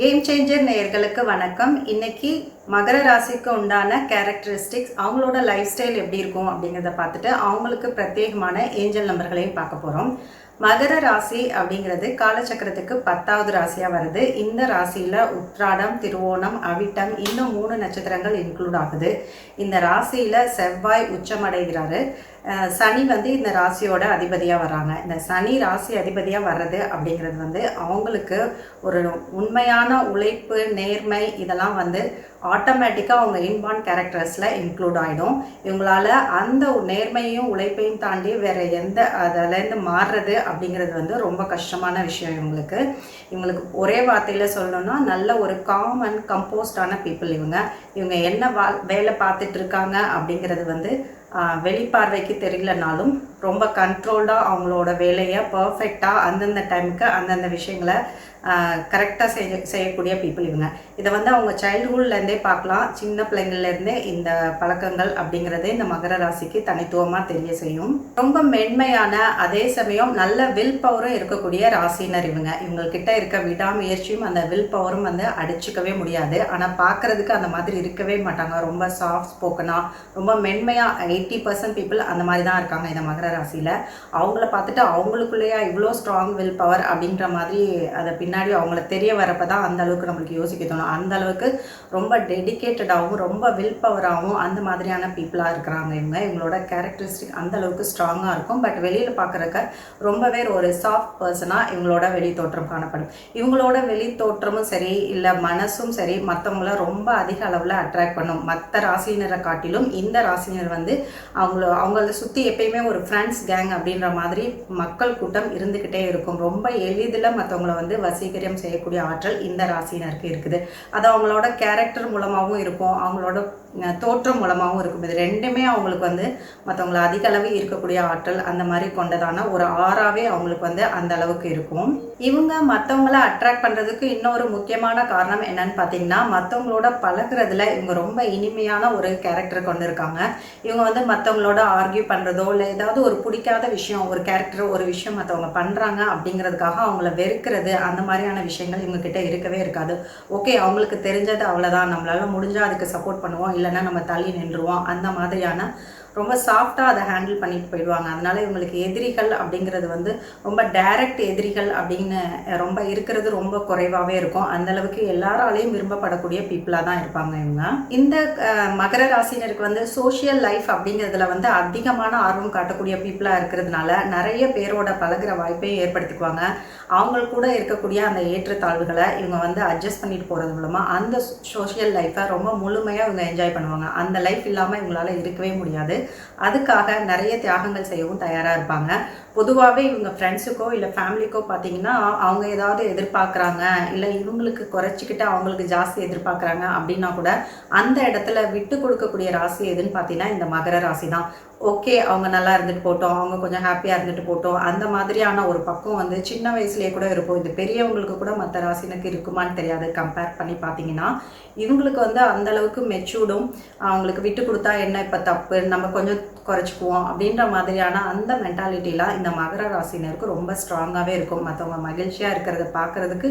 Game changer நேயர்களுக்கு வணக்கம். இன்னைக்கு மகர ராசிக்கு உண்டான கேரக்டரிஸ்டிக்ஸ் அவங்களோட லைஃப் ஸ்டைல் எப்படி இருக்கும் அப்படிங்கிறத பார்த்துட்டு அவங்களுக்கு பிரத்யேகமான ஏஞ்சல் நம்பர்களையும் பார்க்க போகிறோம் மகர ராசி அப்படிங்கிறது காலச்சக்கரத்துக்கு பத்தாவது ராசியாக வருது. இந்த ராசியில் உத்ராடம் திருவோணம் அவிட்டம் இன்னும் மூணு நட்சத்திரங்கள் இன்க்ளூட் ஆகுது. இந்த ராசியில் செவ்வாய் உச்சமடைகிறாரு. சனி வந்து இந்த ராசியோட அதிபதியாக வராங்க. இந்த சனி ராசி அதிபதியாக வர்றது அப்படிங்கிறது வந்து அவங்களுக்கு ஒரு உண்மையான உழைப்பு நேர்மை இதெல்லாம் வந்து ஆட்டோமேட்டிக்காக அவங்க இன்பார்ன் கேரக்டர்ஸில் இன்க்ளூட் ஆகிடும் இவங்களால அந்த நேர்மையும் உழைப்பையும் தாண்டி வேறு எந்த அதிலேருந்து மாறுறது அப்படிங்கிறது வந்து ரொம்ப கஷ்டமான விஷயம் இவங்களுக்கு. இவங்களுக்கு ஒரே வார்த்தையில் சொல்லணும்னா நல்ல ஒரு காமன் கம்போஸ்டான பீப்புள் இவங்க. இவங்க என்ன வா வேலை பார்த்துட்டு இருக்காங்க அப்படிங்கிறது வந்து வெளிப்பார்வைக்கு தெரியலனாலும் ரொம்ப கண்ட்ரோல்டாக அவங்களோட வேலையை பர்ஃபெக்டாக அந்தந்த டைமுக்கு அந்தந்த விஷயங்களை கரெக்டாக செய்ய செய்யக்கூடிய பீப்புள் இவங்க. இதை வந்து அவங்க சைல்ட்ஹுட்லேருந்தே பார்க்கலாம். சின்ன பிள்ளைங்கள்லேருந்தே இந்த பழக்கங்கள் அப்படிங்கிறது இந்த மகர ராசிக்கு தனித்துவமாக தெரிய செய்யும். ரொம்ப மென்மையான அதே சமயம் நல்ல வில் பவரும் இருக்கக்கூடிய ராசினர் இவங்க. இவங்கக்கிட்ட இருக்க விடாமுயற்சியும் அந்த வில் பவரும் வந்து அடிச்சுக்கவே முடியாது. ஆனால் பார்க்கறதுக்கு அந்த மாதிரி இருக்கவே மாட்டாங்க. ரொம்ப சாஃப்ட் ஸ்போக்கனாக ரொம்ப மென்மையாக எயிட்டி பர்சன்ட் பீப்புள் அந்த மாதிரி தான் இருக்காங்க இந்த மகர ராசியில். அவங்கள பார்த்துட்டு அவங்களுக்குள்ளேயா இவ்வளோ ஸ்ட்ராங் வில் பவர் அப்படின்ற மாதிரி அதை பின்னாடி அவங்கள தெரிய வரப்போ தான் அந்த அளவுக்கு நம்மளுக்கு யோசிக்க தோணும். அந்த அளவுக்கு ரொம்ப டெடிக்கேட்டடாகவும் ரொம்ப வில் பவராகவும் அந்த மாதிரியான பீப்புளாக இருக்கிறாங்க இவங்க. இவங்களோட கேரக்டரிஸ்டிக் அந்த அளவுக்கு ஸ்ட்ராங்காக இருக்கும். பட் வெளியில் பார்க்குறக்க ரொம்பவே ஒரு சாஃப்ட் பர்சனாக இவங்களோட வெளி தோற்றம் காணப்படும். இவங்களோட வெளி தோற்றமும் சரி இல்லை மனசும் சரி மற்றவங்கள ரொம்ப அதிக அளவில் அட்ராக்ட் பண்ணும். மற்ற ராசினரை காட்டிலும் இந்த ராசினர் வந்து அவங்கள அவங்கள சுற்றி எப்பயுமே ஒரு ஃப்ரெண்ட்ஸ் கேங் அப்படின்ற மாதிரி மக்கள் கூட்டம் இருந்துக்கிட்டே இருக்கும். ரொம்ப எளிதில் மற்றவங்கள வந்து வசீகரியம் செய்யக்கூடிய ஆற்றல் இந்த ராசினருக்கு இருக்குது. அது அவங்களோட கேரக்டர் மூலமாகவும் இருக்கும். அவங்களோட தோற்றம் மூலமாகவும் இருக்கும். இது ரெண்டுமே அவங்களுக்கு வந்து மற்றவங்கள அதிக அளவு இருக்கக்கூடிய ஆற்றல் அந்த மாதிரி கொண்டதான ஒரு ஆறாவே அவங்களுக்கு வந்து அந்த அளவுக்கு இருக்கும். இவங்க மற்றவங்கள அட்ராக்ட் பண்ணுறதுக்கு இன்னொரு முக்கியமான காரணம் என்னன்னு பார்த்தீங்கன்னா மற்றவங்களோட பழகிறதுல இவங்க ரொம்ப இனிமையான ஒரு கேரக்டர் கொண்டு இருக்காங்க. இவங்க வந்து மற்றவங்களோட ஆர்கியூ பண்ணுறதோ இல்லை ஏதாவது ஒரு பிடிக்காத விஷயம் ஒரு கேரக்டர் ஒரு விஷயம் மற்றவங்க பண்ணுறாங்க அப்படிங்கிறதுக்காக அவங்கள வெறுக்கிறது அந்த மாதிரியான விஷயங்கள் இவங்கக்கிட்ட இருக்கவே இருக்காது. ஓகே அவங்களுக்கு தெரிஞ்சது அவ்வளோதான் நம்மளால முடிஞ்சால் அதுக்கு சப்போர்ட் பண்ணுவோம். இல்லைன்னா நம்ம தள்ளி நின்றுவோம் அந்த மாதிரியான ரொம்ப சாஃப்டாக அதை ஹேண்டில் பண்ணிட்டு போயிடுவாங்க. அதனால இவங்களுக்கு எதிரிகள் அப்படிங்கிறது வந்து ரொம்ப டைரக்ட் எதிரிகள் அப்படின்னு ரொம்ப இருக்கிறது ரொம்ப குறைவாகவே இருக்கும். அந்தளவுக்கு எல்லாராலையும் விரும்பப்படக்கூடிய பீப்புளாக தான் இருப்பாங்க இவங்க. இந்த மகர ராசினருக்கு வந்து சோஷியல் லைஃப் அப்படிங்கிறதுல வந்து அதிகமான ஆர்வம் காட்டக்கூடிய பீப்புளாக இருக்கிறதுனால நிறைய பேரோட பழகுற வாய்ப்பையும் ஏற்படுத்திக்குவாங்க. அவங்க கூட இருக்கக்கூடிய அந்த ஏற்றத்தாழ்வுகளை இவங்க வந்து அட்ஜஸ்ட் பண்ணிட்டு போகிறது மூலமாக அந்த சோஷியல் லைஃப்பை ரொம்ப முழுமையாக இவங்க என்ஜாய் பண்ணுவாங்க. அந்த லைஃப் இல்லாமல் இவங்களால இருக்கவே முடியாது. அதுக்காக நிறைய தியாகங்கள் செய்யவும் தயாராக இருப்பாங்க. பொதுவாகவே இவங்க ஃப்ரெண்ட்ஸுக்கோ இல்லை ஃபேமிலிக்கோ பார்த்தீங்கன்னா அவங்க ஏதாவது எதிர்பார்க்குறாங்க இல்லை இவங்களுக்கு குறைச்சிக்கிட்டு அவங்களுக்கு ஜாஸ்தி எதிர்பார்க்குறாங்க அப்படின்னா கூட அந்த இடத்துல விட்டு கொடுக்கக்கூடிய ராசி எதுன்னு பார்த்தீங்கன்னா இந்த மகர ராசி தான் ஓகே அவங்க நல்லா இருந்துட்டு போட்டோம் அவங்க கொஞ்சம் ஹாப்பியாக இருந்துட்டு போட்டோம். அந்த மாதிரியான ஒரு பக்கம் வந்து சின்ன வயசுலேயே கூட இருக்கும். இது பெரியவங்களுக்கு கூட மற்ற ராசினுக்கு இருக்குமான்னு தெரியாது. கம்பேர் பண்ணி பார்த்தீங்கன்னா இவங்களுக்கு வந்து அந்த அளவுக்கு மெச்சூர்டும் அவங்களுக்கு விட்டு கொடுத்தா என்ன இப்போ தப்பு நம்ம கொஞ்சம் குறைச்சிக்குவோம் அப்படின்ற மாதிரியான அந்த மென்டாலிட்டிலாம் இந்த மகர ராசினருக்கு ரொம்ப ஸ்ட்ராங்காகவே இருக்கும். மற்றவங்க மகிழ்ச்சியாக இருக்கிறத பார்க்குறதுக்கு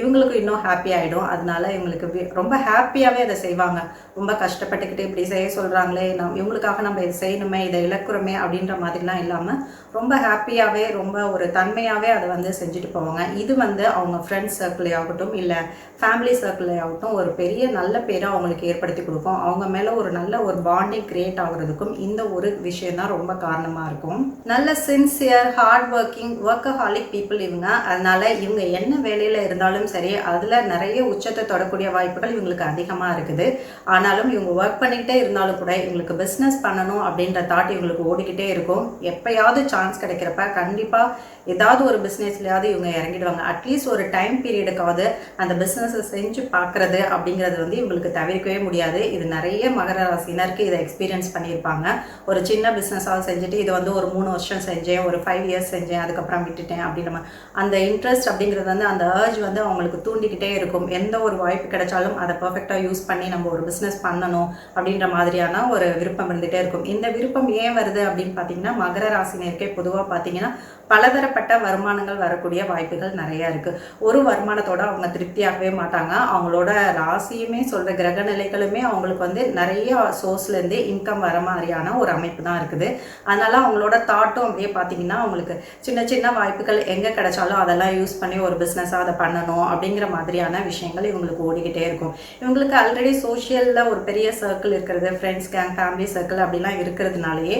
இவங்களுக்கு இன்னும் ஹாப்பி ஆகிடும் அதனால இவங்களுக்கு ரொம்ப ஹாப்பியாகவே அதை செய்வாங்க. ரொம்ப கஷ்டப்பட்டுக்கிட்டு இப்படி செய்ய சொல்கிறாங்களே நம் இவங்களுக்காக நம்ம இதை செய்யணுமே இதை இழக்கிறோமே அப்படின்ற மாதிரிலாம் இல்லாமல் ரொம்ப ஹாப்பியாகவே ரொம்ப ஒரு தன்மையாகவே அதை வந்து செஞ்சுட்டு போவாங்க. இது வந்து அவங்க ஃப்ரெண்ட்ஸ் சர்க்கிளே ஆகட்டும் இல்லை ஃபேமிலி சர்க்கிளே ஆகட்டும் ஒரு பெரிய நல்ல பேரை அவங்களுக்கு ஏற்படுத்தி கொடுக்கும். அவங்க மேலே ஒரு நல்ல ஒரு பாண்டிங் கிரியேட் ஆகுறதுக்கும் இந்த ஒரு விஷயம் தான் ரொம்ப காரணமாக இருக்கும். நல்ல sincere hard working workaholic people இவங்க. அதனால இவங்க என்ன வேலையில் இருந்தாலும் சரி அதில் நிறைய உச்சத்தை தொடக்கூடிய வாய்ப்புகள் இவங்களுக்கு அதிகமாக இருக்குது. ஆனாலும் இவங்க ஒர்க் பண்ணிக்கிட்டே இருந்தாலும் கூட இவங்களுக்கு பிஸ்னஸ் பண்ணணும் அப்படின்ற தாட் இவங்களுக்கு ஓடிக்கிட்டே இருக்கும். எப்பயாவது சான்ஸ் கிடைக்கிறப்ப கண்டிப்பாக ஏதாவது ஒரு பிஸ்னஸ்லையாவது இவங்க இறங்கிடுவாங்க. அட்லீஸ்ட் ஒரு டைம் பீரியடுக்காவது அந்த பிஸ்னஸை செஞ்சு பார்க்குறது அப்படிங்கிறது வந்து இவங்களுக்கு தவிர்க்கவே முடியாது. இது நிறைய மகர ராசினருக்கு இதை எக்ஸ்பீரியன்ஸ் பண்ணியிருப்பாங்க. ஒரு சின்ன பிஸ்னஸாக செஞ்சுட்டு இது வந்து ஒரு மூணு வருஷம் செஞ்சேன் ஒரு ஃபைவ் இயர்ஸ் செஞ்சேன் அதுக்கப்புறம் விட்டுட்டேன் அப்படின்ற அந்த இன்ட்ரெஸ்ட் அப்படிங்கிறது வந்து அந்த ஏர்ஜ் வந்து அவங்களுக்கு தூண்டிக்கிட்டே இருக்கும். எந்த ஒரு வாய்ப்பு கிடைச்சாலும் அதை பர்ஃபெக்டாக யூஸ் பண்ணி நம்ம ஒரு பிஸ்னஸ் பண்ணணும் அப்படின்ற மாதிரியான ஒரு விருப்பம் இருந்துகிட்டே இருக்கும். இந்த விருப்பம் ஏன் வருது அப்படின்னு பார்த்தீங்கன்னா மகர ராசினியருக்கே பொதுவாக பார்த்தீங்கன்னா பலதரப்பட்ட வருமானங்கள் வரக்கூடிய வாய்ப்புகள் நிறையா இருக்குது ஒரு வருமானத்தோட அவங்க திருப்தியாகவே மாட்டாங்க. அவங்களோட ராசியுமே சொல்கிற கிரக நிலைகளுமே அவங்களுக்கு வந்து நிறைய சோர்ஸ்லேருந்து இன்கம் வர மாதிரியான ஒரு அமைப்பு தான் இருக்குது. அதனால் அவங்களோட தாட்டும் அப்படியே பார்த்தீங்கன்னா அவங்களுக்கு சின்ன சின்ன வாய்ப்புகள் எங்கே கிடைச்சாலும் அதெல்லாம் யூஸ் பண்ணி ஒரு பிஸ்னஸாக அதை பண்ணணும் அப்படிங்கிற மாதிரியான விஷயங்கள் இவங்களுக்கு ஓடிக்கிட்டே இருக்கும். இவங்களுக்கு ஆல்ரெடி சோஷியலில் ஒரு பெரிய சர்க்கிள் இருக்கிறது ஃப்ரெண்ட்ஸ் கேங் ஃபேமிலி சர்க்கிள் அப்படிலாம் இருக்கிறதுனால இருக்கிறதுனாலேயே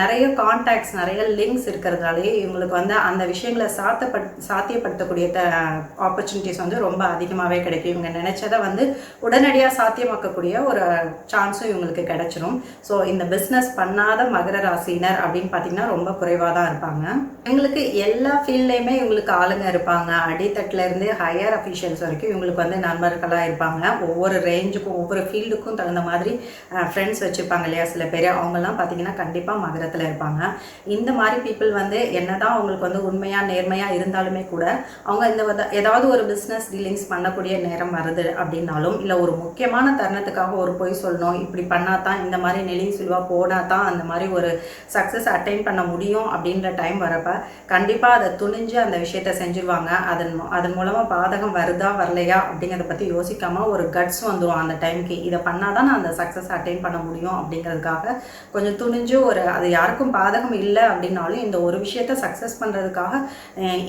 நிறைய கான்டாக்ட்ஸ் நிறைய லிங்க்ஸ் இருக்கிறதுனாலேயே இவங்களுக்கு வந்து அந்த விஷயங்களை சாத்தப்பட் சாத்தியப்படுத்தக்கூடிய த ஆப்பர்ச்சுனிட்டிஸ் வந்து ரொம்ப அதிகமாகவே கிடைக்கும். இவங்க நினைச்சதை வந்து உடனடியாக சாத்தியமாக்கக்கூடிய ஒரு சான்ஸும் இவங்களுக்கு கிடைச்சிரும். ஸோ இந்த பிஸ்னஸ் பண்ணாத மகர ராசினர் அப்படின்னு பார்த்தீங்கன்னா ரொம்ப குறைவாக தான் இருப்பாங்க. இவங்களுக்கு எல்லா ஃபீல்ட்லேயுமே இவங்களுக்கு ஆளுங்க இருப்பாங்க. அடித்தட்டிலேருந்து ஹையர் அஃபீஷியல்ஸ் வரைக்கும் இவங்களுக்கு வந்து நண்பர்களாக இருப்பாங்க. ஒவ்வொரு ரேஞ்சுக்கும் ஒவ்வொரு ஃபீல்டுக்கும் தகுந்த மாதிரி ஃப்ரெண்ட்ஸ் வச்சுருப்பாங்க இல்லையா சில பேர். அவங்கெல்லாம் பார்த்தீங்கன்னா கண்டிப்பாக மகரத்தில் இருப்பாங்க. இந்த மாதிரி பீப்புள் வந்து என்னதான் அவங்களுக்கு வந்து உண்மையாக நேர்மையாக இருந்தாலுமே கூட அவங்க இந்த ஏதாவது ஒரு பிஸ்னஸ் டீலிங்ஸ் பண்ணக்கூடிய நேரம் வருது அப்படின்னாலும் இல்லை ஒரு முக்கியமான தருணத்துக்காக ஒரு பொய் சொல்லணும் இப்படி பண்ணால் தான் இந்த மாதிரி நெலிங் சில்வா போனால் தான் அந்த மாதிரி ஒரு சக்ஸஸ் அட்டைன் பண்ண முடியும் அப்படின்ற டைம் வரப்ப கண்டிப்பாக அதை துணிஞ்சு அந்த விஷயத்த செஞ்சுருவாங்க. அதன் மூ- அதன் மூலமாக பாதகம் வருதா வரலையா அப்படிங்கிறத பற்றி யோசிக்காமல் ஒரு கட்ஸ் வந்துடும் அந்த டைம்க்கு இதை பண்ணால் தான் நான் அந்த சக்ஸஸ் அட்டைன் பண்ண முடியும் அப்படிங்கிறதுக்காக கொஞ்சம் துணி துணிஞ்சு ஒரு அது யாருக்கும் பாதகம் இல்லை அப்படின்னாலும் இந்த ஒரு விஷயத்த சக்ஸஸ் பண்ணுறதுக்காக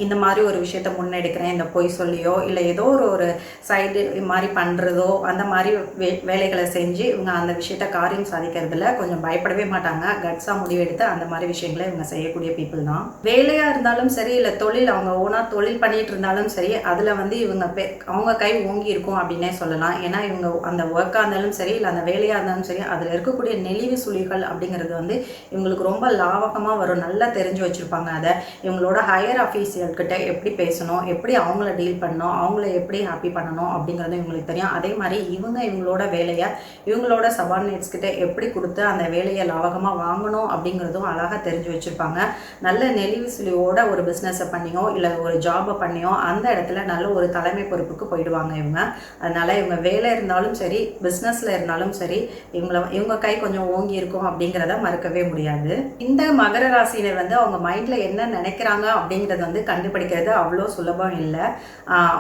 இந்த மாதிரி ஒரு விஷயத்த முன்னெடுக்கிறேன் இந்த பொய் சொல்லியோ இல்லை ஏதோ ஒரு ஒரு சைடு மாதிரி பண்ணுறதோ அந்த மாதிரி வே வேலைகளை செஞ்சு இவங்க அந்த விஷயத்த காரியம் சாதிக்கிறதுல கொஞ்சம் பயப்படவே மாட்டாங்க. கட்ஸாக முடிவெடுத்து அந்த மாதிரி விஷயங்களை இவங்க செய்யக்கூடிய பீப்புள் தான். வேலையாக இருந்தாலும் சரி இல்லை தொழில் அவங்க ஓனாக தொழில் பண்ணிகிட்டு இருந்தாலும் சரி அதில் வந்து இவங்க பே அவங்க கை ஓங்கி இருக்கும் அப்படின்னே சொல்லலாம். ஏன்னா இவங்க அந்த ஒர்க்காக இருந்தாலும் சரி இல்லை அந்த வேலையாக இருந்தாலும் சரி அதில் இருக்கக்கூடிய நெளிவு சுழிகள் அப்படிங்கிறது வந்து இவங்களுக்கு ரொம்ப லாவகமாக வரும். நல்லா தெரிஞ்சு வச்சுருப்பாங்க அதை. இவங்களோட ஹையர் அஃபீஷியல்கிட்ட எப்படி பேசணும் எப்படி அவங்கள டீல் பண்ணணும் அவங்கள எப்படி ஹாப்பி பண்ணணும் அப்படிங்கிறது இவங்களுக்கு தெரியும். அதே மாதிரி இவங்க இவங்களோட வேலையை இவங்களோட சபார்டினேட்ஸ் கிட்ட எப்படி கொடுத்து அந்த வேலையை லாவகமாக வாங்கணும் அப்படிங்கிறதும் அழகாக தெரிஞ்சு வச்சுருப்பாங்க. நல்ல நெளிவு சுழியோட ஒரு பிஸ்னஸை பண்ணியோ இல்லை ஒரு ஜாபை பண்ணியோ அந்த இடத்துல நல்ல ஒரு தலைமை பொறுப்புக்கு போயிடுவாங்க இவங்க. அதனால இவங்க வேலை இருந்தாலும் சரி பிஸ்னஸில் இருந்தாலும் சரி இவங்கள இவங்க கை கொஞ்சம் ஓங்கி இருக்கும் அப்படிங்கிறத மறுக்கவே முடியாது. இந்த மகர ராசியினர் வந்து அவங்க மைண்டில் என்ன நினைக்கிறாங்க அப்படிங்கிறத வந்து கண்டுபிடிக்கிறது அவ்வளோ சுலபம் இல்லை.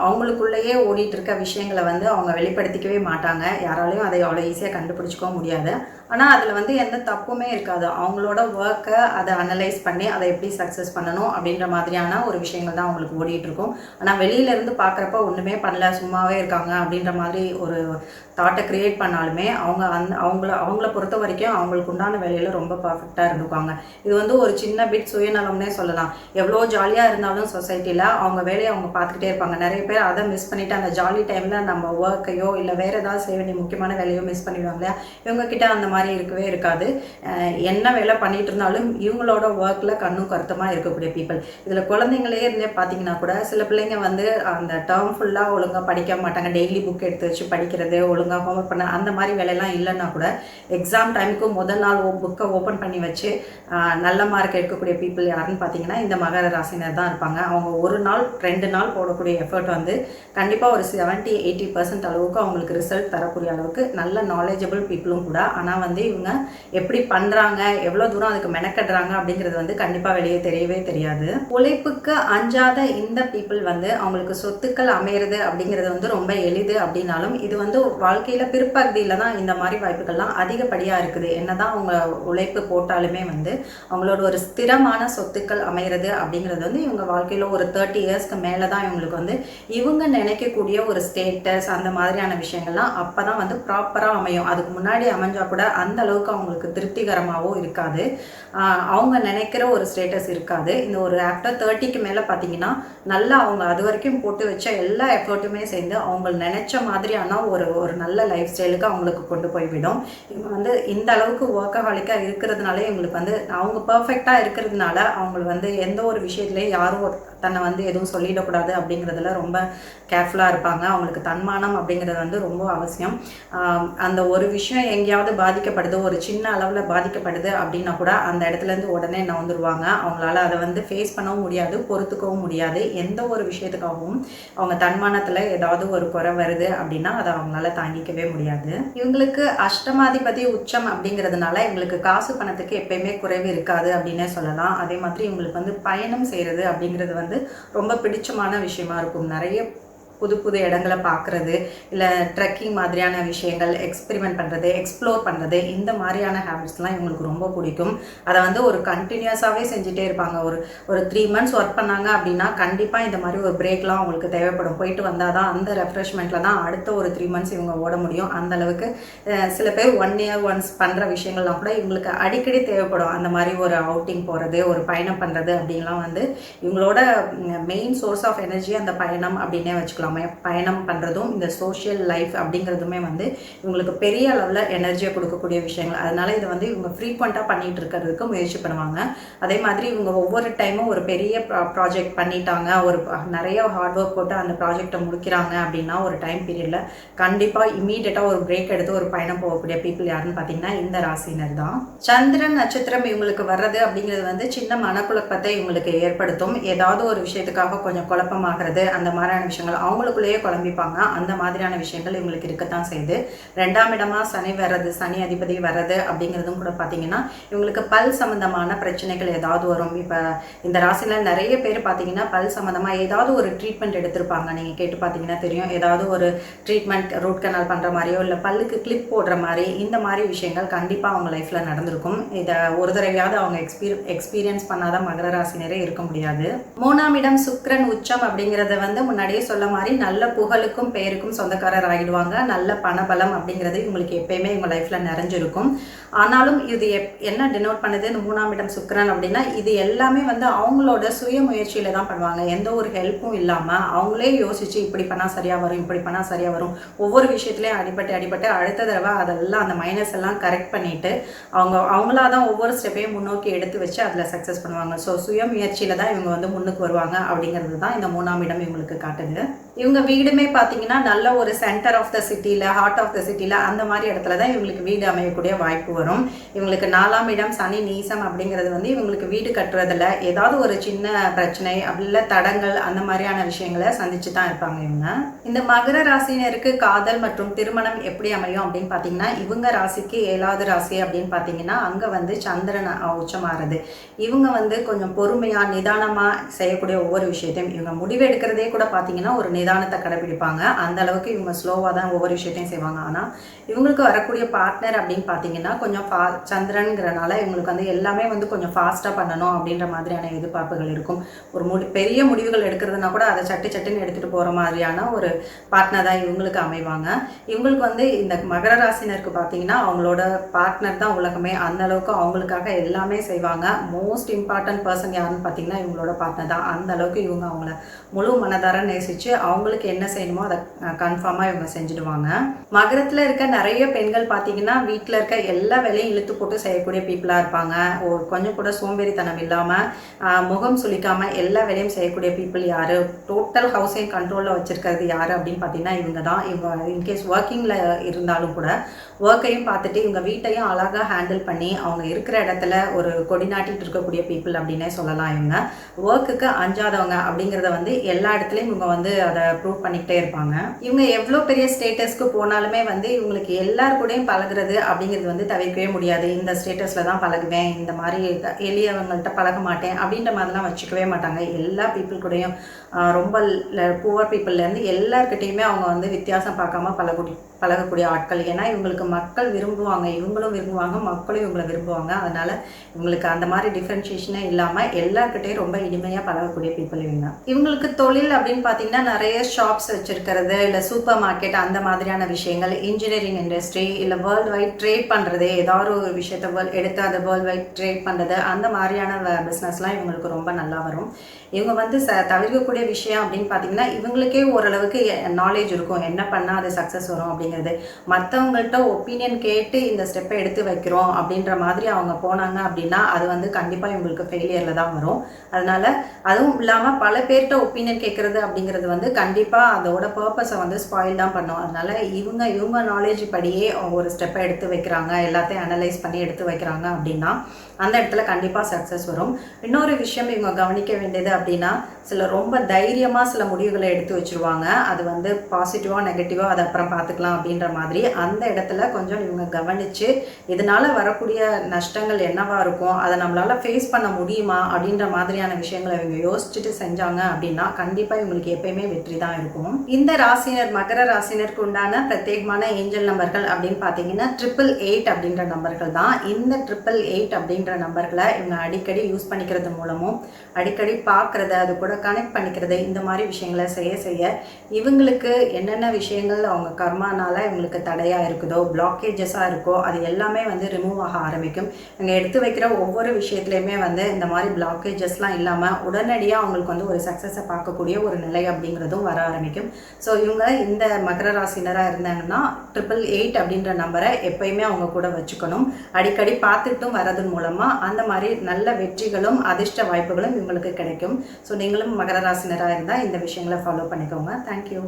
அவங்களுக்குள்ளேயே ஓடிட்டு இருக்க விஷயங்களை வந்து அவங்க வெளிப்படுத்திக்கவே மாட்டாங்க. யாராலையும் அதை அவ்வளோ ஈஸியாக கண்டுபிடிச்சிக்கவும் முடியாது. ஆனால் அதில் வந்து எந்த தப்புமே இருக்காது. அவங்களோட ஒர்க்கை அதை அனலைஸ் பண்ணி அதை எப்படி சக்ஸஸ் பண்ணணும் அப்படின்ற மாதிரியான ஒரு விஷயங்கள் தான் அவங்களுக்கு ஓடிட்டு இருக்கும். ஆனால் வெளியில இருந்து பார்க்குறப்ப ஒன்றுமே பண்ணல சும்மாவே இருக்காங்க அப்படின்ற மாதிரி ஒரு தாட்டை கிரியேட் பண்ணாலுமே அவங்க அந்த அவங்கள அவங்கள பொறுத்த வரைக்கும் அவங்களுக்கு உண்டான வேலையில ரொம்ப பர்ஃபெக்டாக இருந்துக்குவாங்க. இது வந்து ஒரு சின்ன பிட் சுயநலம்னே சொல்லலாம். எவ்வளோ ஜாலியாக இருந்தாலும் சொசைட்டியில் அவங்க வேலையை அவங்க பார்த்துக்கிட்டே இருப்பாங்க. நிறைய பேர் அதை மிஸ் பண்ணிட்டு அந்த ஜாலி டைமில் நம்ம ஒர்க்கையோ இல்லை வேறு ஏதாவது செய்ய வேண்டிய முக்கியமான வேலையோ மிஸ் பண்ணிடுவாங்க இல்லையா? இவங்க கிட்ட அந்த மாதிரி இருக்கவே இருக்காது. என்ன வேலை பண்ணிட்டு இருந்தாலும் இவங்களோட ஒர்க்கில் கண்ணும் கருத்துமாக இருக்கக்கூடிய பீப்புள் இதில் குழந்தைங்களே இருந்தே பார்த்தீங்கன்னா கூட சில பிள்ளைங்க வந்து அந்த டேர்ம் ஃபுல்லாக ஒழுங்காக படிக்க மாட்டாங்க. டெய்லி புக் எடுத்து வச்சு படிக்கிறது ஒழுங்காக ஹோம்ஒர்க் பண்ண அந்த மாதிரி வேலையெல்லாம் இல்லைன்னா கூட எக்ஸாம் டைமுக்கு முதல் நாள் புக்கை ஓப்பன் பண்ணி வச்சு நல்ல மார்க் எடுக்கக்கூடிய பீப்புள் யாருன்னு பார்த்தீங்கன்னா இந்த மகர ராசினர் தான் இருப்பாங்க. அவங்க ஒரு நாள் ரெண்டு நாள் போடக்கூடிய எஃபர்ட் வந்து கண்டிப்பாக ஒரு செவன்ட்டி எயிட்டி பர்சன்ட் அளவுக்கு அவங்களுக்கு ரிசல்ட் தரக்கூடிய அளவுக்கு நல்ல நாலேஜபிள் பீப்புளும் கூட. ஆனால் வந்து இவங்க எப்படி பண்ணுறாங்க எவ்வளோ தூரம் அதுக்கு மெனக்கடுறாங்க அப்படிங்கிறது வந்து கண்டிப்பாக வெளியே தெரியவே தெரியாது. உழைப்புக்கு அஞ்சாத இந்த பீப்புள் வந்து அவங்களுக்கு சொத்துக்கள் அமையிறது அப்படிங்கிறது வந்து ரொம்ப எளிது அப்படின்னாலும் இது வந்து வாழ்க்கையில் பிற்பகுதியில் தான் இந்த மாதிரி வாய்ப்புகள்லாம் அதிகப்படியாக இருக்குது. என்னதான் அவங்க உழைப்பு போட்டாலுமே வந்து அவங்களோட ஒரு ஸ்திரமான சொத்துக்கள் அமைகிறது அப்படிங்கிறது வந்து இவங்க வாழ்க்கையில் ஒரு தேர்ட்டி இயர்ஸ்க்கு மேலே தான் இவங்களுக்கு வந்து இவங்க நினைக்கக்கூடிய ஒரு ஸ்டேட்டஸ் அந்த மாதிரியான விஷயங்கள்லாம் அப்போ தான் வந்து ப்ராப்பராக அமையும். அதுக்கு முன்னாடி அமைஞ்சால் கூட அந்த அளவுக்கு அவங்களுக்கு திருப்திகரமாகவும் இருக்காது. அவங்க நினைக்கிற ஒரு ஸ்டேட்டஸ் இருக்காது. இந்த ஒரு ஆஃப்டர் தேர்ட்டிக்கு மேலே பார்த்தீங்கன்னா நல்லா அவங்க அது வரைக்கும் போட்டு வச்ச எல்லா எஃபர்ட்டுமே சேர்ந்து அவங்க நினைச்ச மாதிரியான ஒரு ஒரு நல்ல லைஃப் ஸ்டைலுக்கு அவங்களுக்கு கொண்டு போய் விடும். இவங்க வந்து இந்த அளவுக்கு ஒர்க்கஹாலிக்காக இருக்கிறதுனால இவங்களுக்கு வந்து அவங்க பர்ஃபெக்டாக இருக்கிறதுனால அவங்களுக்கு வந்து எந்த ஒரு விஷயத்துலையும் யாரும் ஒரு- தன்னை வந்து எதுவும் சொல்லிடக்கூடாது அப்படிங்கிறதுல ரொம்ப கேர்ஃபுல்லாக இருப்பாங்க. அவங்களுக்கு தன்மானம் அப்படிங்கிறது வந்து ரொம்ப அவசியம். அந்த ஒரு விஷயம் எங்கேயாவது பாதிக்கப்படுது ஒரு சின்ன அளவில் பாதிக்கப்படுது அப்படின்னா கூட அந்த இடத்துல இருந்து உடனே நவுந்துருவாங்க. அவங்களால அதை வந்து ஃபேஸ் பண்ணவும் முடியாது பொறுத்துக்கவும் முடியாது. எந்த ஒரு விஷயத்துக்காகவும் அவங்க தன்மானத்தில் ஏதாவது ஒரு குறை வருது அப்படின்னா அதை அவங்களால தாங்கிக்கவே முடியாது. இவங்களுக்கு அஷ்டமாதிபதி உச்சம் அப்படிங்கிறதுனால இவங்களுக்கு காசு பணத்துக்கு எப்பயுமே குறைவு இருக்காது அப்படின்னே சொல்லலாம். அதே மாதிரி இவங்களுக்கு வந்து பயணம் செய்கிறது அப்படிங்கிறது வந்து ரொம்ப பிடிச்சமான விஷயமா இருக்கும். நிறைய புது புது இடங்களை பார்க்குறது இல்லை ட்ரெக்கிங் மாதிரியான விஷயங்கள் எக்ஸ்பெரிமெண்ட் பண்ணுறது எக்ஸ்ப்ளோர் பண்ணுறது இந்த மாதிரியான ஹேபிட்ஸ்லாம் இவங்களுக்கு ரொம்ப பிடிக்கும். அதை வந்து ஒரு கண்டினியூஸாகவே செஞ்சுட்டே இருப்பாங்க. ஒரு ஒரு த்ரீ மந்த்ஸ் ஒர்க் பண்ணாங்க அப்படின்னா கண்டிப்பாக இந்த மாதிரி ஒரு பிரேக்லாம் அவங்களுக்கு தேவைப்படும். போயிட்டு வந்தால் தான் அந்த ரெஃப்ரெஷ்மெண்ட்டில் தான் அடுத்த ஒரு த்ரீ மந்த்ஸ் இவங்க ஓட முடியும். அந்த அளவுக்கு சில பேர் ஒன் இயர் ஒன்ஸ் பண்ணுற விஷயங்கள்லாம் கூட இவங்களுக்கு அடிக்கடி தேவைப்படும். அந்த மாதிரி ஒரு அவுட்டிங் போகிறது ஒரு பயணம் பண்ணுறது அப்படின்லாம் வந்து இவங்களோட மெயின் சோர்ஸ் ஆஃப் எனர்ஜி அந்த பயணம் அப்படின்னே வச்சுக்கலாம். பயணம் பண்ணுறதும் இந்த சோஷியல் லைஃப் அப்படிங்கிறதுமே வந்து இவங்களுக்கு பெரிய அளவில் எனர்ஜியை கொடுக்கக்கூடிய விஷயங்கள். அதனால இதை வந்து இவங்க ஃப்ரீக்வெண்ட்டாக பண்ணிகிட்டு இருக்கிறதுக்கு முயற்சி பண்ணுவாங்க. அதே மாதிரி இவங்க ஒவ்வொரு டைமும் ஒரு பெரிய ப்ராஜெக்ட் பண்ணிட்டாங்க. ஒரு நிறைய ஹார்ட் ஒர்க் போட்டு அந்த ப்ராஜெக்டை முடிக்கிறாங்க அப்படின்னா ஒரு டைம் பீரியடில் கண்டிப்பாக இம்மீடியட்டாக ஒரு பிரேக் எடுத்து ஒரு பயணம் போகக்கூடிய பீப்புள் யாருன்னு பார்த்தீங்கன்னா இந்த ராசினர் தான். சந்திரன் நட்சத்திரம் இவங்களுக்கு வர்றது அப்படிங்கிறது வந்து சின்ன மனக்குழப்பத்தை இவங்களுக்கு ஏற்படுத்தும். ஏதாவது ஒரு விஷயத்துக்காக கொஞ்சம் குழப்பமாகிறது அந்த மாதிரியான விஷயங்கள். அவங்களுக்குள்ளேயே குழம்பிப்பாங்க. அந்த மாதிரியான விஷயங்கள் இவங்களுக்கு இருக்கத்தான் செய்யுது. ரெண்டாம் இடமா சனி வர்றது சனி அதிபதி வர்றது அப்படிங்கிறதும் கூட பார்த்தீங்கன்னா இவங்களுக்கு பல் சம்பந்தமான பிரச்சனைகள் ஏதாவது வரும். இப்போ இந்த ராசியில் நிறைய பேர் பார்த்தீங்கன்னா பல் சம்மந்தமாக ஏதாவது ஒரு ட்ரீட்மெண்ட் எடுத்திருப்பாங்க. நீங்கள் கேட்டு பார்த்தீங்கன்னா தெரியும். ஏதாவது ஒரு ட்ரீட்மெண்ட் ரூட் கனால் பண்ணுற மாதிரியோ இல்லை பல்லுக்கு கிளிப் போடுற மாதிரி இந்த மாதிரி விஷயங்கள் கண்டிப்பாக அவங்க லைஃப்பில் நடந்திருக்கும். இதை ஒரு தடவையாவது அவங்க எக்ஸ்பீரி எக்ஸ்பீரியன்ஸ் பண்ணாதான் மகர ராசினரே இருக்க முடியாது. மூணாம் இடம் சுக்கிரன் உச்சம் அப்படிங்கிறத வந்து முன்னாடியே சொல்ல மாதிரி நல்ல புகழுக்கும் பெயருக்கும் சொந்தக்காரர் ஆகிடுவாங்க நல்ல பணபலம் அப்படிங்கிறது இவங்களுக்கு எப்பயுமே இவங்க லைஃப்பில் நிறைஞ்சிருக்கும். ஆனாலும் இது எப் என்ன டினோட் பண்ணுது? இந்த மூணாம் இடம் சுக்கரன் அப்படின்னா இது எல்லாமே வந்து அவங்களோட சுய முயற்சியில் தான் பண்ணுவாங்க. எந்த ஒரு ஹெல்ப்பும் இல்லாமல் அவங்களே யோசிச்சு இப்படி பண்ணால் சரியாக வரும் இப்படி பண்ணால் சரியாக வரும். ஒவ்வொரு விஷயத்துலையும் அடிபட்டு அடிபட்டு அடுத்த தடவை அதெல்லாம் அந்த மைனஸ் எல்லாம் கரெக்ட் பண்ணிட்டு அவங்க அவங்களா தான் ஒவ்வொரு ஸ்டெப்பையும் முன்னோக்கி எடுத்து வச்சு அதில் சக்ஸஸ் பண்ணுவாங்க. ஸோ சுய முயற்சியில் தான் இவங்க வந்து முன்னுக்கு வருவாங்க அப்படிங்கிறது தான் இந்த மூணாம் இடம் இவங்களுக்கு காட்டுது. இவங்க வீடுமே பார்த்தீங்கன்னா நல்ல ஒரு சென்டர் ஆஃப் த சிட்டியில் ஹார்ட் ஆஃப் த சிட்டியில் அந்த மாதிரி இடத்துல தான் இவங்களுக்கு வீடு அமையக்கூடிய வாய்ப்பு வரும். இவங்களுக்கு நாலாம் இடம் சனி நீசம் அப்படிங்கிறது வந்து இவங்களுக்கு வீடு கட்டுறதுல ஏதாவது ஒரு சின்ன பிரச்சனை அப்படி இல்லை தடங்கள் அந்த மாதிரியான விஷயங்களை சந்திச்சு தான் இருப்பாங்க இவங்க. இந்த மகர ராசினருக்கு காதல் மற்றும் திருமணம் எப்படி அமையும் அப்படின்னு பார்த்தீங்கன்னா இவங்க ராசிக்கு ஏழாவது ராசி அப்படின்னு பார்த்தீங்கன்னா அங்கே வந்து சந்திரன் உச்சமாறுது இவங்க வந்து கொஞ்சம் பொறுமையாக நிதானமாக செய்யக்கூடிய ஒவ்வொரு விஷயத்தையும் இவங்க முடிவு எடுக்கிறதே கூட பார்த்தீங்கன்னா ஒரு நிதானத்தை கடைபிடிப்பாங்க. அந்த அளவுக்கு இவங்க ஸ்லோவாக தான் ஒவ்வொரு விஷயத்தையும் செய்வாங்க. ஆனால் இவங்களுக்கு வரக்கூடிய பார்ட்னர் அப்படின்னு பார்த்தீங்கன்னா கொஞ்சம் ஃபா சந்திரனுங்கிறனால இவங்களுக்கு வந்து எல்லாமே வந்து கொஞ்சம் ஃபாஸ்ட்டாக பண்ணணும் அப்படின்ற மாதிரியான எதிர்பார்ப்புகள் இருக்கும். ஒரு முடி பெரிய முடிவுகள் எடுக்கிறதுனா கூட அதை சட்டு சட்டுன்னு எடுத்துகிட்டு போகிற மாதிரியான ஒரு பார்ட்னர் தான் இவங்களுக்கு அமைவாங்க. இவங்களுக்கு வந்து இந்த மகர ராசினருக்கு பார்த்தீங்கன்னா அவங்களோட பார்ட்னர் தான் உலகமே. அந்த அளவுக்கு அவங்களுக்காக எல்லாமே செய்வாங்க. மோஸ்ட் இம்பார்ட்டன்ட் பர்சன் யாருன்னு பார்த்தீங்கன்னா இவங்களோட பார்ட்னர் தான். அந்த அளவுக்கு இவங்க அவங்கள முழு மனதார நேசித்து அவங்க அவங்களுக்கு என்ன செய்யணுமோ அதை கன்ஃபார்மாக இவங்க செஞ்சுடுவாங்க. மகரத்தில் இருக்க நிறைய பெண்கள் பார்த்தீங்கன்னா வீட்டில் இருக்க எல்லா வேலையும் இழுத்து போட்டு செய்யக்கூடிய பீப்புளாக இருப்பாங்க. ஒரு கொஞ்சம் கூட சோம்பேறித்தனம் இல்லாமல் முகம் சுளிக்காமல் எல்லா வேலையும் செய்யக்கூடிய பீப்புள் யார்? டோட்டல் ஹவுஸையும் கண்ட்ரோலில் வச்சுருக்கிறது யார் அப்படின்னு பார்த்தீங்கன்னா இவங்க தான் இவங்க இன்கேஸ் ஒர்க்கிங்கில் இருந்தாலும் கூட ஒர்க்கையும் பார்த்துட்டு இவங்க வீட்டையும் அழகாக ஹேண்டில் பண்ணி அவங்க இருக்கிற இடத்துல ஒரு கொடிநாட்டிகிட்டு இருக்கக்கூடிய பீப்புள் அப்படின்னே சொல்லலாம் இவங்க. ஒர்க்குக்கு அஞ்சாதவங்க அப்படிங்கிறத வந்து எல்லா இடத்துலையும் இவங்க வந்து அதை ப்ரூவ் பண்ணிக்கிட்டே இருப்பாங்க. இவங்க எவ்வளோ பெரிய ஸ்டேட்டஸ்க்கு போனாலுமே வந்து இவங்களுக்கு எல்லார் கூடயும் பழகுறது அப்படிங்கிறது வந்து தவிர்க்கவே முடியாது. இந்த ஸ்டேட்டஸில் தான் பழகுவேன் இந்த மாதிரி எளியவங்கள்ட்ட பழக மாட்டேன் அப்படின்ற மாதிரிலாம் வச்சுக்கவே மாட்டாங்க. எல்லா பீப்புள் கூடயும் ரொம்ப புவர் பீப்புள்லேருந்து எல்லாருக்கிட்டேயுமே அவங்க வந்து வித்தியாசம் பார்க்காம பழகுடி பழகக்கூடிய ஆட்கள். ஏன்னா இவங்களுக்கு மக்கள் விரும்புவாங்க இவங்களும் விரும்புவாங்க மக்களும் இவங்களை விரும்புவாங்க. அதனால இவங்களுக்கு அந்த மாதிரி டிஃப்ரென்ஷியேஷனே இல்லாமல் எல்லாருக்கிட்டையும் ரொம்ப இனிமையாக பழகக்கூடிய பீப்புள் இவங்க. இவங்களுக்கு தொழில் அப்படின்னு பார்த்தீங்கன்னா நிறைய ஷாப்ஸ் வச்சுருக்கிறது இல்லை சூப்பர் மார்க்கெட் அந்த மாதிரியான விஷயங்கள் இன்ஜினியரிங் இண்டஸ்ட்ரி இல்லை வேர்ல்டு வைட் ட்ரேட் பண்ணுறது ஏதாவது ஒரு விஷயத்தை வேர்ல்ட் எடுத்து அதை வேர்ல்டு வைட் ட்ரேட் பண்ணுறது அந்த மாதிரியான பிஸ்னஸ்லாம் இவங்களுக்கு ரொம்ப நல்லா வரும். இவங்க வந்து ச தவிர்க்கக்கூடிய விஷயம் அப்படின்னு பார்த்தீங்கன்னா இவங்களுக்கே ஓரளவுக்கு நாலேஜ் இருக்கும். என்ன பண்ணால் அது சக்ஸஸ் வரும் அப்படிங்கிறது. மற்றவங்கள்ட்ட ஒப்பீனியன் கேட்டு இந்த ஸ்டெப்பை எடுத்து வைக்கிறோம் அப்படின்ற மாதிரி அவங்க போனாங்க அப்படின்னா அது வந்து கண்டிப்பாக இவங்களுக்கு ஃபெயிலியரில் தான் வரும். அதனால அதுவும் இல்லாமல் பல பேர்கிட்ட ஒப்பீனியன் கேட்குறது அப்படிங்கிறது வந்து கண்டிப்பாக அதோட பர்பஸை வந்து ஸ்பாயில் தான் பண்ணும். அதனால இவங்க இவங்க நாலேஜ் படியே ஒரு ஸ்டெப்பை எடுத்து வைக்கிறாங்க எல்லாத்தையும் அனலைஸ் பண்ணி எடுத்து வைக்கிறாங்க அப்படின்னா அந்த இடத்துல கண்டிப்பாக சக்ஸஸ் வரும். இன்னொரு விஷயம் இவங்க கவனிக்க வேண்டியது அப்படின்னா சில ரொம்ப தைரியமாக சில முடிவுகளை எடுத்து வச்சுருவாங்க. அது வந்து பாசிட்டிவாக நெகட்டிவாக அதை அப்புறம் பார்த்துக்கலாம் அப்படின்ற மாதிரி அந்த இடத்துல கொஞ்சம் இவங்க கவனித்து இதனால் வரக்கூடிய நஷ்டங்கள் என்னவாக இருக்கும் அதை நம்மளால் ஃபேஸ் பண்ண முடியுமா அப்படின்ற மாதிரியான விஷயங்களை இவங்க யோசிச்சுட்டு செஞ்சாங்க அப்படின்னா கண்டிப்பாக இவங்களுக்கு எப்பயுமே வெற்றி தான் இருக்கும். இந்த ராசினர் மகர ராசினருக்கு உண்டான பிரத்யேகமான ஏஞ்சல் நம்பர்கள் அப்படின்னு பார்த்தீங்கன்னா ட்ரிபிள் எயிட் அப்படின்ற நம்பர்கள் தான். இந்த ட்ரிபிள் எயிட் அப்படின்ற நம்பர்களை இவங்க அடிக்கடி யூஸ் பண்ணிக்கிறது மூலமும் அடிக்கடி பார்க்குறது அது கூட கனெக்ட் பண்ணிக்கிறது இந்த மாதிரி விஷயங்களை செய்ய செய்ய இவங்களுக்கு என்னென்ன விஷயங்கள் அவங்க கர்மானால இவங்களுக்கு தடையாக இருக்குதோ பிளாக்கேஜஸாக இருக்கோ அது எல்லாமே வந்து ரிமூவ் ஆக ஆரம்பிக்கும். இவங்க எடுத்து வைக்கிற ஒவ்வொரு விஷயத்துலையுமே வந்து இந்த மாதிரி பிளாக்கேஜஸ்லாம் இல்லாமல் உடனடியாக அவங்களுக்கு வந்து ஒரு சக்ஸஸை பார்க்கக்கூடிய ஒரு நிலை அப்படிங்கிறதும் வர ஆரம்பிக்கும். ஸோ இவங்க இந்த மகர ராசினராக இருந்தாங்கன்னா ட்ரிபிள் எயிட் அப்படின்ற நம்பரை எப்பயுமே அவங்க கூட வச்சுக்கணும். அடிக்கடி பார்த்துட்டும் வரதன் மூலமாக அந்த மாதிரி நல்ல வெற்றிகளும் அதிர்ஷ்ட வாய்ப்புகளும் இவங்களுக்கு கிடைக்கும். ஸோ நீங்களும் நீங்களும் மகர ராசினராக இருந்தால் இந்த விஷயங்களை ஃபாலோ பண்ணிக்கோங்க. தேங்க்யூ